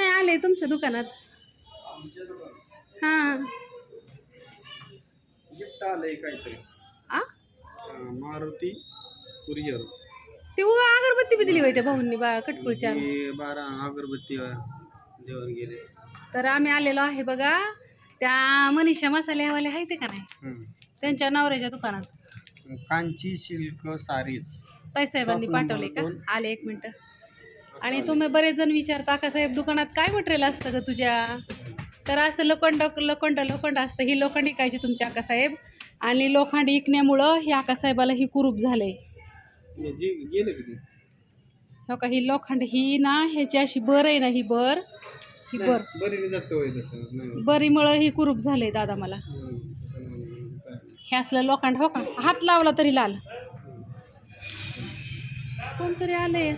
आले तुमच्या दुकानात. हां. गिफ्ट आलंय काहीतरी. आ? अं, मारुती कुरिअर. ते उगा अगरबत्ती बी दिली होती भाऊंनी बा कटकुळच्या. बारा अगरबत्ती देऊन गेले. तर आम्ही आलेलो आहे बघा त्या मनीषा मसालेवाले आहे ते का नाही? हम्म. त्यांच्या नवऱ्याच्या दुकानात. Kanchi silk sarees. ताईसाहेबांनी पाठवले का. आले एक मिनटं. आणि तुम्ही बरेच जण विचारता का साहेब दुकानात काय मटेरियल असतं ग तुझ्या? तर असं लोखंड लोखंड लोखंड असतं. ही लोखंड इकायची तुमच्या आकासाहेब आणि लोखंड इकण्यामुळं ही आकासाहेबाला ही कुरूप किती हो का ही लोखंड ही ना ह्याची अशी बर आहे ना ही बर ही बर बरीमुळं ही कुरूप झालंय दादा मला. हे असलं लोखंड हो का? हात लावला तरी लाल. कोणतरी आलंय.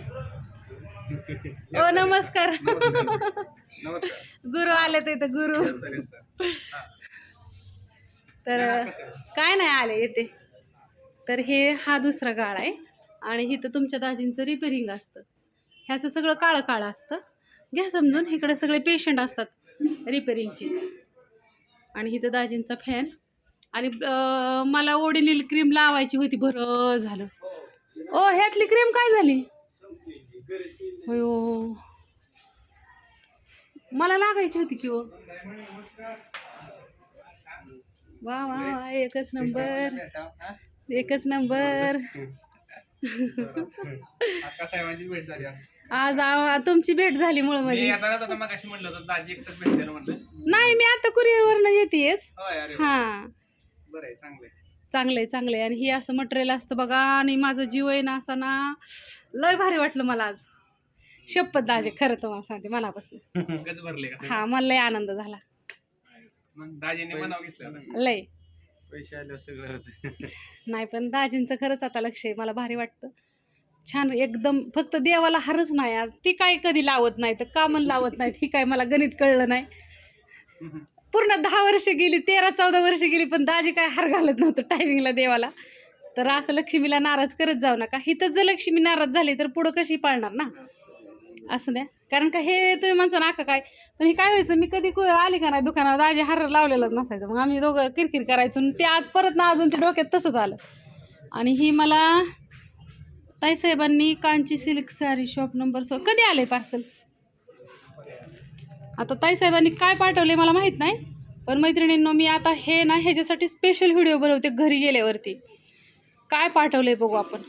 ओ नमस्कार. नमस्कार. गुरु आले ते इथं गुरु. तर काय नाही आले येते तर हे हा दुसरा गाळ आहे. आणि इथं तुमच्या दाजींचं रिपेरिंग असतं. ह्याचं सगळं काळं काळं असतं. घ्या समजून इकडे सगळे पेशंट असतात रिपेरिंगचे आणि इथं दाजींचा फॅन आणि मला ओडिनील क्रीम लावायची होती. बरं झालं. ओ ह्यातली क्रीम काय झाली? होयो मला लागायची होती की हो वा वा वा एकच नंबर. एकच नंबर. आज. तुमची भेट झाली मुळे माझी. नाही मी आता कुरिअरवरनं येतेच होय अरे हा. बरं आहे चांगलं आहे. चांगले चांगले आणि ही असं मटेरियल असतं बघा आणि माझं जीव आहे ना असा ना लय भारी वाटलं मला आज. शपथ दाजे खरं तुम्हाला सांगते मनापासून. गज भरले का हा मला लय आनंद झाला. मग दाजीने बनाव घेतलं आता. लय. पैसे आले सगळं होतं. नाही पण दाजींचं खरंच आता लक्ष आहे मला भारी वाटतं. छान एकदम फक्त देवाला हारच नाही आज. ती काय कधी लावत नाही तर कामन लावत नाहीत ही काय मला गणित कळलं नाही. पूर्ण दहा वर्ष गेली तेरा चौदा वर्ष गेली पण दाजी काय हार घालत नव्हतं टायमिंगला देवाला. तर असं लक्ष्मीला नाराज करत जाऊ नका. हिथं जर लक्ष्मी नाराज झाली तर पुढं कशी पाळणार ना? असं द्या. कारण का हे तुम्ही म्हणसा ना का काय? पण हे काय व्हायचं मी कधी को- आली का नाही दुकानात आजी हार लावलेलाच नसायचं. मग आम्ही दोघं किरकिर करायचो आणि ते आज परत ना अजून ते डोक्यात तसंच आलं आणि ही मला ताईसाहेबांनी Kanchi silk sari shop number so कधी आले पार्सल आता ताईसाहेबांनी काय पाठवले मला माहीत नाही. पण मैत्रिणींनो मी आता हे ना ह्याच्यासाठी स्पेशल व्हिडिओ बनवते घरी गेल्यावरती. काय पाठवले बघू आपण.